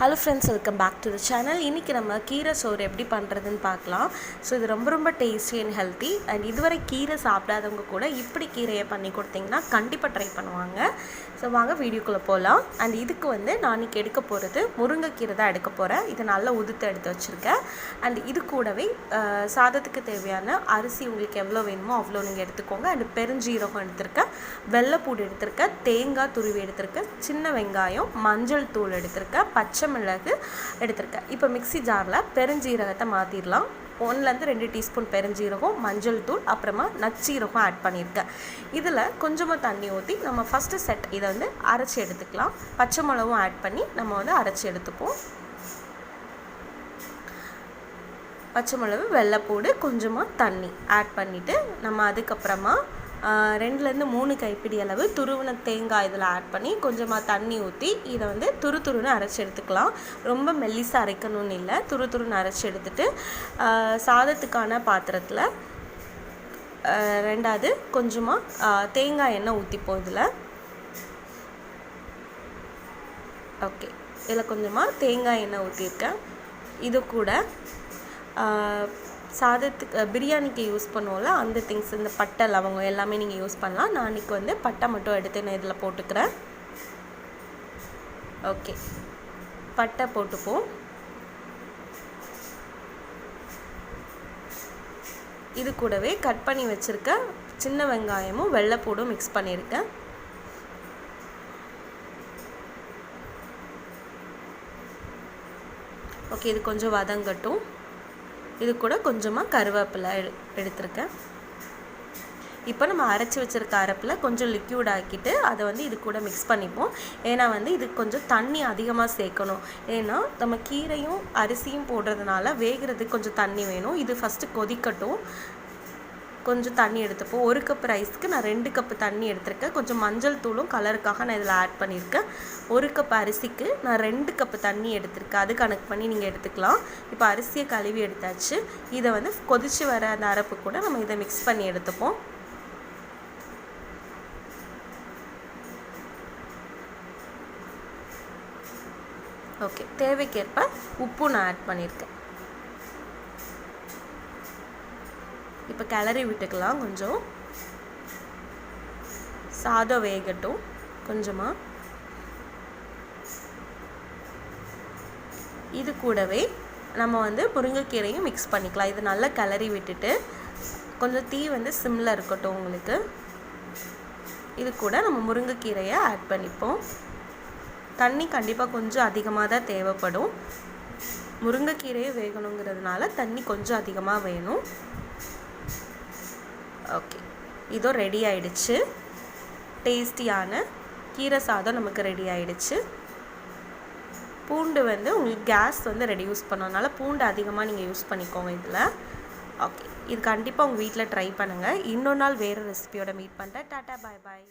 Hello friends welcome back to the channel இன்றைக்கி நம்ம கீரை சோறு எப்படி பண்ணுறதுன்னு பார்க்கலாம். ஸோ இது ரொம்ப ரொம்ப டேஸ்டி அண்ட் ஹெல்த்தி அண்ட் இதுவரை கீரை சாப்பிடாதவங்க கூட இப்படி கீரையை பண்ணி கொடுத்தீங்கன்னா கண்டிப்பாக ட்ரை பண்ணுவாங்க. ஸோ வாங்க வீடியோக்குள்ளே போகலாம் அண்ட் இதுக்கு வந்து நான் இன்றைக்கி எடுக்க போகிறது முருங்கைக்கீரை தான் எடுக்க போகிறேன் இதை நல்லா உதுத்து எடுத்து வச்சுருக்கேன். அண்ட் இது கூடவே சாதத்துக்கு தேவையான அரிசி உங்களுக்கு எவ்வளோ வேணுமோ அவ்வளோ நீங்கள் எடுத்துக்கோங்க. அண்ட் பெருஞ்சீரகம் எடுத்திருக்கேன். வெள்ளைப்பூடு எடுத்திருக்கேன். தேங்காய் துருவி எடுத்திருக்கேன். சின்ன வெங்காயம் மஞ்சள் தூள் எடுத்திருக்கேன். பச்சை மிளகு எடுத்திருக்கேன். இப்போ மிக்ஸி ஜாரில் பெருஞ்சீரகத்தை மாற்றிடலாம் ஒன்றுலேருந்து ரெண்டு டீஸ்பூன் பெருஞ்சீரகம் மஞ்சள் தூள் அப்புறமா நச்சீரகம் ஆட் பண்ணியிருக்கேன். இதில் கொஞ்சமாக தண்ணி ஊற்றி நம்ம ஃபஸ்ட்டு செட் இதை வந்து அரைச்சி எடுத்துக்கலாம். பச்சை மிளகும் ஆட் பண்ணி நம்ம வந்து அரைச்சி எடுத்துப்போம். பச்சை மிளகு வெள்ளைப்பூடு கொஞ்சமாக தண்ணி ஆட் பண்ணிவிட்டு நம்ம அதுக்கப்புறமா ரெண்டுலேருந்து மூணு கைப்பிடி அளவு துருவின தேங்காய் இதில் ஆட் பண்ணி கொஞ்சமாக தண்ணி ஊற்றி இதை வந்து துரு துருன்னு அரைச்சி எடுத்துக்கலாம். ரொம்ப மெல்லிசாக அரைக்கணும்னு இல்லை. துரு துருன்னு அரைச்சி எடுத்துட்டு சாதத்துக்கான பாத்திரத்தில் ரெண்டாவது கொஞ்சமாக தேங்காய் எண்ணெய் ஊற்றிப்போம் இதில். ஓகே. இதில் கொஞ்சமாக தேங்காய் எண்ணெய் ஊற்றிருக்கேன். இது கூட சாதத்துக்கு பிரியாணிக்கு யூஸ் பண்ணுவோம்ல அந்த திங்ஸ் இந்த பட்டை லவங்கம் எல்லாமே நீங்கள் யூஸ் பண்ணலாம். நான் இன்னைக்கு வந்து பட்டை மட்டும் எடுத்து நான் இதில் போட்டுக்கிறேன். ஓகே பட்டை போட்டுப்போம். இது கூடவே கட் பண்ணி வச்சுருக்க சின்ன வெங்காயமும் வெள்ளைப்பூடும் மிக்ஸ் பண்ணியிருக்கேன். ஓகே இது கொஞ்சம் வதங்கட்டும். இது கூட கொஞ்சமாக கருவேப்பிலை எடு எடுத்திருக்கேன். இப்போ நம்ம அரைச்சி வச்சிருக்க அரைப்பில் கொஞ்சம் லிக்யூட் ஆக்கிட்டு அதை வந்து இது கூட மிக்ஸ் பண்ணிப்போம். ஏன்னா வந்து இது கொஞ்சம் தண்ணி அதிகமாக சேர்க்கணும். ஏன்னா நம்ம கீரையும் அரிசியும் போடுறதுனால வேகிறதுக்கு கொஞ்சம் தண்ணி வேணும். இது ஃபஸ்ட்டு கொதிக்கட்டும். கொஞ்சம் தண்ணி எடுத்துப்போம் ஒரு கப் ரைஸ்க்கு நான் ரெண்டு கப்பு தண்ணி எடுத்திருக்கேன். கொஞ்சம் மஞ்சள் தூளும் கலருக்காக நான் இதில் ஆட் பண்ணியிருக்கேன். ஒரு கப் அரிசிக்கு நான் ரெண்டு கப்பு தண்ணி எடுத்திருக்கேன். அது கணக்கு பண்ணி நீங்கள் எடுத்துக்கலாம். இப்போ அரிசியை கழுவி எடுத்தாச்சு. இதை வந்து கொதிச்சு வர அந்த அரப்பு கூட நம்ம இதை மிக்ஸ் பண்ணி எடுத்துப்போம். ஓகே தேவைக்கேற்ப உப்பு நான் ஆட் பண்ணியிருக்கேன். இப்போ கிளறி விட்டுக்கலாம் கொஞ்சம். சாதம் வேகட்டும் கொஞ்சமாக இது கூடவே நம்ம வந்து முருங்கைக்கீரையும் மிக்ஸ் பண்ணிக்கலாம். இது நல்லா கிளறி விட்டுட்டு கொஞ்சம் தீ வந்து சிம்மில் இருக்கட்டும் உங்களுக்கு. இது கூட நம்ம முருங்கைக்கீரையை ஆட் பண்ணிப்போம். தண்ணி கண்டிப்பாக கொஞ்சம் அதிகமாக தான் தேவைப்படும். முருங்கைக்கீரையே வேகணுங்கிறதுனால தண்ணி கொஞ்சம் அதிகமாக வேணும். ஓகே இதோ ரெடி ஆயிடுச்சு. டேஸ்டியான கீரை சாதம் நமக்கு ரெடி ஆயிடுச்சு. பூண்டு வந்து உங்களுக்கு கேஸ் வந்து ரெடியூஸ் பண்ணனால பூண்டு அதிகமாக நீங்கள் யூஸ் பண்ணிக்கோங்க இதில். ஓகே இது கண்டிப்பாக உங்கள் வீட்டில் ட்ரை பண்ணுங்கள் இன்னொரு நாள் வேறு ரெசிபியோட மீட் பண்ணுறேன் டாட்டா பாய் பாய்